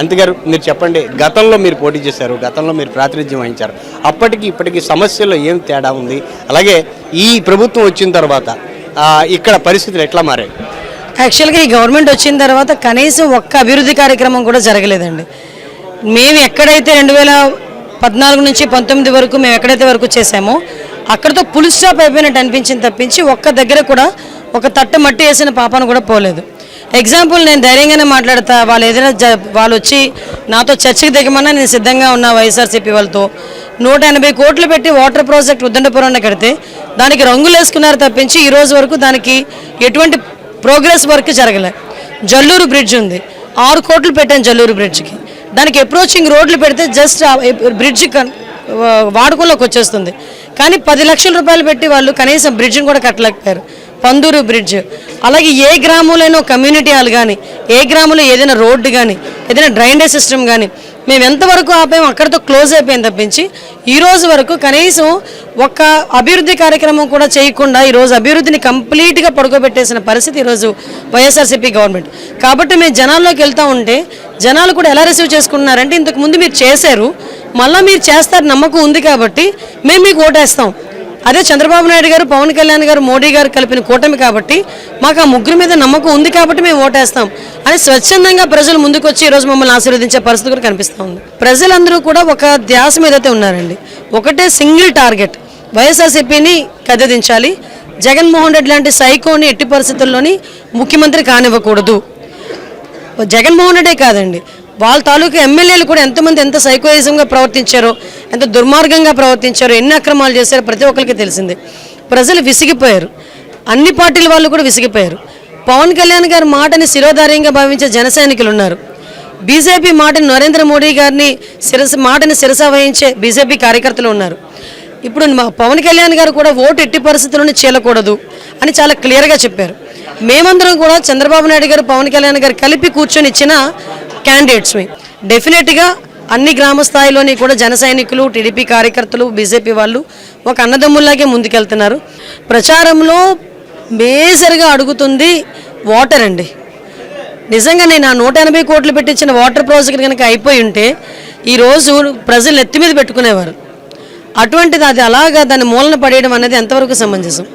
అంతగారు మీరు చెప్పండి గతంలో మీరు పోటీ చేశారు గతంలో మీరు ప్రాతినిధ్యం వహించారు. అప్పటికి ఇప్పటికి సమస్యల్లో ఏం తేడా ఉంది? అలాగే ఈ ప్రభుత్వం వచ్చిన తర్వాత ఇక్కడ పరిస్థితులు ఎట్లా మారాయి? యాక్చువల్గా ఈ గవర్నమెంట్ వచ్చిన తర్వాత కనీసం ఒక్క అభివృద్ధి కార్యక్రమం కూడా జరగలేదండి. మేము ఎక్కడైతే రెండు వేల పద్నాలుగు నుంచి పంతొమ్మిది వరకు మేము ఎక్కడైతే వరకు చేసామో అక్కడతో పులి స్టాప్ అయిపోయినట్టు అనిపించింది తప్పించి ఒక్క దగ్గర కూడా ఒక తట్ట మట్టి వేసిన పాపను కూడా పోలేదు. ఎగ్జాంపుల్ నేను ధైర్యంగానే మాట్లాడతా వాళ్ళు ఏదైనా జ వాళ్ళు వచ్చి నాతో చర్చకు దిగమన్నా నేను సిద్ధంగా ఉన్నా వైఎస్ఆర్సీపీ వాళ్ళతో. నూట ఎనభై కోట్లు పెట్టి వాటర్ ప్రాజెక్ట్ ఉద్దండపురంలో కడితే దానికి రంగులు వేసుకున్నారు తప్పించి ఈ రోజు వరకు దానికి ఎటువంటి ప్రోగ్రెస్ వర్క్ జరగలే. జల్లూరు బ్రిడ్జ్ ఉంది. ఆరు కోట్లు పెట్టాను జల్లూరు బ్రిడ్జ్కి. దానికి అప్రోచింగ్ రోడ్లు పెడితే జస్ట్ బ్రిడ్జ్ వాడుకలోకి వచ్చేస్తుంది. కానీ పది లక్షల రూపాయలు పెట్టి వాళ్ళు కనీసం బ్రిడ్జ్ని కూడా కట్టలేకపోయారు. పందూరు బ్రిడ్జ్ అలాగే ఏ గ్రామంలోనో కమ్యూనిటీ హాల్ కానీ ఏ గ్రామంలో ఏదైనా రోడ్డు కానీ ఏదైనా డ్రైనేజ్ సిస్టమ్ కానీ మేము ఎంతవరకు ఆపాము అక్కడితో క్లోజ్ అయిపోయింది తప్పించి ఈ రోజు వరకు కనీసం ఒక్క అభివృద్ధి కార్యక్రమం కూడా చేయకుండా ఈరోజు అభివృద్ధిని కంప్లీట్గా పడుకోబెట్టేసిన పరిస్థితి ఈరోజు వైఎస్ఆర్సీపీ గవర్నమెంట్. కాబట్టి మేము జనాల్లోకి వెళ్తూ ఉంటే జనాలు కూడా ఎలా రిసీవ్ చేసుకుంటున్నారంటే ఇంతకుముందు మీరు చేశారు మళ్ళీ మీరు చేస్తారు నమ్మకం ఉంది కాబట్టి మేము మీకు ఓటేస్తాం. అదే చంద్రబాబు నాయుడు గారు పవన్ కళ్యాణ్ గారు మోడీ గారు కలిపిన కూటమి కాబట్టి మాకు ఆ ముగ్గురు మీద నమ్మకం ఉంది కాబట్టి మేము ఓటేస్తాం. అని స్వచ్ఛందంగా ప్రజలు ముందుకొచ్చి ఈరోజు మమ్మల్ని ఆశీర్వదించే పరిస్థితి కూడా కనిపిస్తూ ఉంది. ప్రజలందరూ కూడా ఒక ధ్యాస మీదైతే ఉన్నారండి. ఒకటే సింగిల్ టార్గెట్. వైఎస్ఆర్సీపీని కదిదించాలి. జగన్మోహన్ రెడ్డి లాంటి సైకోని ఎట్టి పరిస్థితుల్లోని ముఖ్యమంత్రి కానివ్వకూడదు. జగన్మోహన్ రెడ్డే కాదండి. వాళ్ళ తాలూకు ఎమ్మెల్యేలు కూడా ఎంతమంది ఎంత సైకోయిజంగా ప్రవర్తించారో ఎంత దుర్మార్గంగా ప్రవర్తించారో ఎన్ని అక్రమాలు చేశారో ప్రతి ఒక్కరికి తెలిసిందే. ప్రజలు విసిగిపోయారు. అన్ని పార్టీల వాళ్ళు కూడా విసిగిపోయారు. పవన్ కళ్యాణ్ గారి మాటని శిరోధార్యంగా భావించే జనసైనికులు ఉన్నారు. బీజేపీ మాటని నరేంద్ర మోడీ గారిని శిరస మాటని శిరస వహించే బీజేపీ కార్యకర్తలు ఉన్నారు. ఇప్పుడు మా పవన్ కళ్యాణ్ గారు కూడా ఓటు ఎట్టి పరిస్థితుల్లోనే చేయకూడదు అని చాలా క్లియర్గా చెప్పారు. మేమందరం కూడా చంద్రబాబు నాయుడు గారు పవన్ కళ్యాణ్ గారు కలిపి కూర్చొని ఇచ్చిన క్యాండిడేట్స్మి డెఫినెట్గా అన్ని గ్రామ స్థాయిలోని కూడా జన సైనికులు టీడీపీ కార్యకర్తలు బీజేపీ వాళ్ళు ఒక అన్నదమ్ముల్లాగే ముందుకెళ్తున్నారు. ప్రచారంలో మేజర్గా అడుగుతుంది వాటర్ అండి. నిజంగా నేను ఆ నూట ఎనభై కోట్లు పెట్టించిన వాటర్ ప్రాజెక్ట్ కనుక అయిపోయి ఉంటే ఈరోజు ప్రజలు ఎత్తి మీద పెట్టుకునేవారు. అటువంటిది అది అలాగా దాన్ని మూలన పడేయడం అనేది ఎంతవరకు సమంజసం?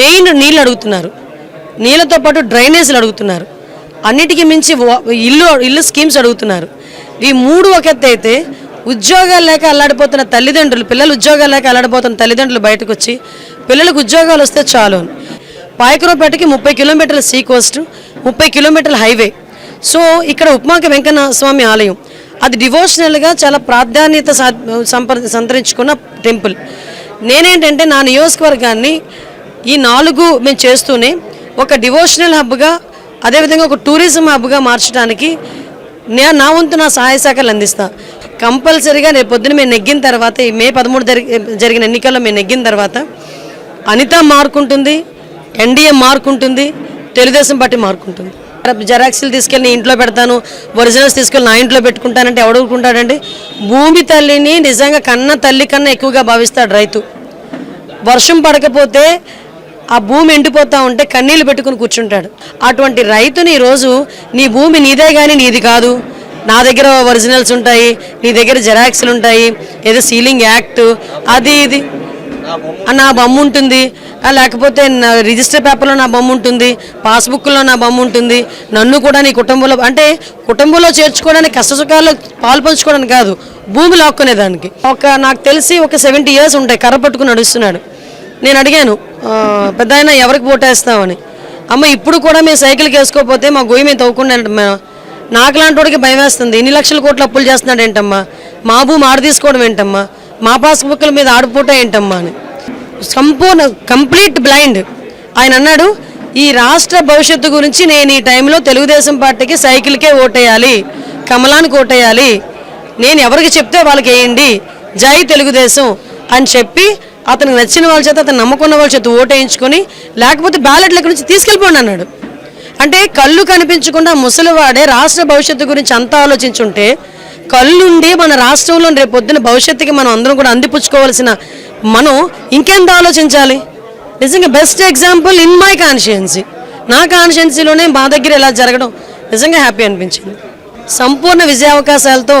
మెయిన్ నీళ్ళు అడుగుతున్నారు. నీళ్ళతో పాటు డ్రైనేజీలు అడుగుతున్నారు. అన్నిటికీ మించి ఇల్లు ఇల్లు స్కీమ్స్ అడుగుతున్నారు. ఈ మూడు ఒక ఎత్తు అయితే ఉద్యోగాలు లేక అల్లాడిపోతున్న తల్లిదండ్రులు పిల్లలు ఉద్యోగాలు లేక అల్లాడిపోతున్న తల్లిదండ్రులు బయటకు వచ్చి పిల్లలకు ఉద్యోగాలు వస్తే చాలు. అని పాయకరావుపేటకి ముప్పై కిలోమీటర్ల సీ కోస్ట్ ముప్పై కిలోమీటర్ల హైవే. సో ఇక్కడ ఉప్మాక వెంకన్న స్వామి ఆలయం. అది డివోషనల్గా చాలా ప్రాధాన్యత సా- సంప సంతరించుకున్న టెంపుల్. నేనేంటంటే నా నియోజకవర్గాన్ని ఈ నాలుగు మేము చేస్తూనే ఒక డివోషనల్ హబ్గా అదేవిధంగా ఒక టూరిజం హబ్గా మార్చడానికి నేను నా వంతు నా సహాయ శాఖలు అందిస్తా. కంపల్సరీగా రేపు పొద్దున మేము నెగ్గిన తర్వాత ఈ మే పదమూడు జరిగి జరిగిన ఎన్నికల్లో మేము నెగ్గిన తర్వాత అనిత మార్కుంటుంది ఎన్డీఏ మార్కుంటుంది తెలుగుదేశం పార్టీ మార్కుంటుంది. జెరాక్స్లు తీసుకెళ్ళి ఇంట్లో పెడతాను ఒరిజినల్స్ తీసుకెళ్ళి నా ఇంట్లో పెట్టుకుంటానంటే ఎవడు ఊరుకుంటాడండి? భూమి తల్లిని నిజంగా కన్న తల్లి కన్నా ఎక్కువగా భావిస్తాడు రైతు. వర్షం పడకపోతే ఆ భూమి ఎండిపోతా ఉంటే కన్నీళ్ళు పెట్టుకుని కూర్చుంటాడు. అటువంటి రైతుని ఈరోజు నీ భూమి నీదే కానీ నీది కాదు. నా దగ్గర ఒరిజినల్స్ ఉంటాయి నీ దగ్గర జెరాక్స్లు ఉంటాయి ఏదో సీలింగ్ యాక్ట్ అది ఇది. నా బొమ్మ ఉంటుంది. లేకపోతే నా రిజిస్టర్ పేపర్లో నా బొమ్మ ఉంటుంది పాస్బుక్లో నా బొమ్మ ఉంటుంది. నన్ను కూడా నీ కుటుంబంలో అంటే కుటుంబంలో చేర్చుకోవడానికి కష్టసుఖాల్లో పాలు పంచుకోవడానికి కాదు భూమి లాక్కునేదానికి. ఒక నాకు తెలిసి ఒక సెవెంటీ ఇయర్స్ ఉంటాయి కర్ర పట్టుకుని నడుస్తున్నాడు. నేను అడిగాను పెద్ద ఆయన ఎవరికి ఓటేస్తామని అమ్మ ఇప్పుడు కూడా మేము సైకిల్కి వేసుకోకపోతే మా గొయ్యి మేము తవ్వుకుండా నాకు లాంటి వాడికి భయం వేస్తుంది. ఇన్ని లక్షల కోట్లు అప్పులు చేస్తున్నాడు ఏంటమ్మా? మా భూమి ఆడ తీసుకోవడం ఏంటమ్మా? మా పాస్బుక్ల మీద ఆడిపోవటం ఏంటమ్మా? అని. సంపూర్ణ కంప్లీట్ బ్లైండ్. ఆయన అన్నాడు ఈ రాష్ట్ర భవిష్యత్తు గురించి నేను ఈ టైంలో తెలుగుదేశం పార్టీకి సైకిల్కే ఓటేయాలి కమలానికి ఓటేయాలి నేను ఎవరికి చెప్తే వాళ్ళకి వేయండి. జై తెలుగుదేశం అని చెప్పి అతనికి నచ్చిన వాళ్ళ చేత అతను నమ్ముకున్న వాళ్ళ చేత ఓటేయించుకొని లేకపోతే బ్యాలెట్ల నుంచి తీసుకెళ్ళిపోండి అన్నాడు. అంటే కళ్ళు కనిపించకుండా ముసలివాడే రాష్ట్ర భవిష్యత్తు గురించి అంతా ఆలోచించుంటే కళ్ళుండి మన రాష్ట్రంలో రేపు పొద్దున భవిష్యత్తుకి మనం అందరం కూడా అందిపుచ్చుకోవాల్సిన మనం ఇంకెంత ఆలోచించాలి? నిజంగా best example in my conscience నా కాన్షియన్సీలోనే మా దగ్గర ఇలా జరగడం నిజంగా హ్యాపీ అనిపించింది. సంపూర్ణ విజయావకాశాలతో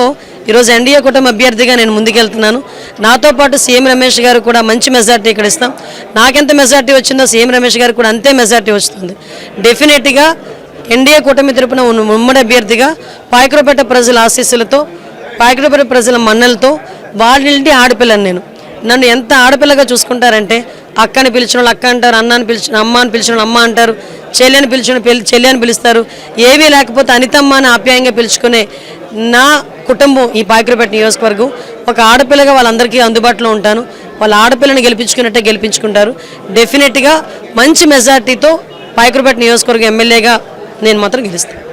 ఈరోజు ఎన్డీఏ కూటమి అభ్యర్థిగా నేను ముందుకెళ్తున్నాను. నాతో పాటు సీఎం రమేష్ గారు కూడా మంచి మెజార్టీ ఇక్కడ ఇస్తాం. నాకెంత మెజార్టీ వచ్చిందో సీఎం రమేష్ గారు కూడా అంతే మెజార్టీ వస్తుంది. డెఫినెట్గా ఎన్డీఏ కూటమి తరపున ఉమ్మడి అభ్యర్థిగా పాయకురపేట ప్రజల ఆశీస్సులతో పాయకురపేట ప్రజల మన్నలతో వాళ్ళింటి ఆడపిల్లని నేను. నన్ను ఎంత ఆడపిల్లగా చూసుకుంటారంటే అక్కని పిలిచిన వాళ్ళు అక్క అంటారు అన్నని పిలిచిన అమ్మ అని పిలిచిన వాళ్ళు అమ్మ అంటారు చెల్లి అని పిలిచిన పిలి చెల్లి అని పిలుస్తారు. ఏమీ లేకపోతే అనితమ్మ అని ఆప్యాయంగా పిలుచుకునే నా కుటుంబం ఈ పాకిరపేట నియోజకవర్గం. ఒక ఆడపిల్లగా వాళ్ళందరికీ అందుబాటులో ఉంటాను. వాళ్ళ ఆడపిల్లని గెలిపించుకున్నట్టే గెలిపించుకుంటారు. డెఫినెట్గా మంచి మెజార్టీతో పాయకురపేట నియోజకవర్గం ఎమ్మెల్యేగా నేను మాత్రం గెలుస్తాను.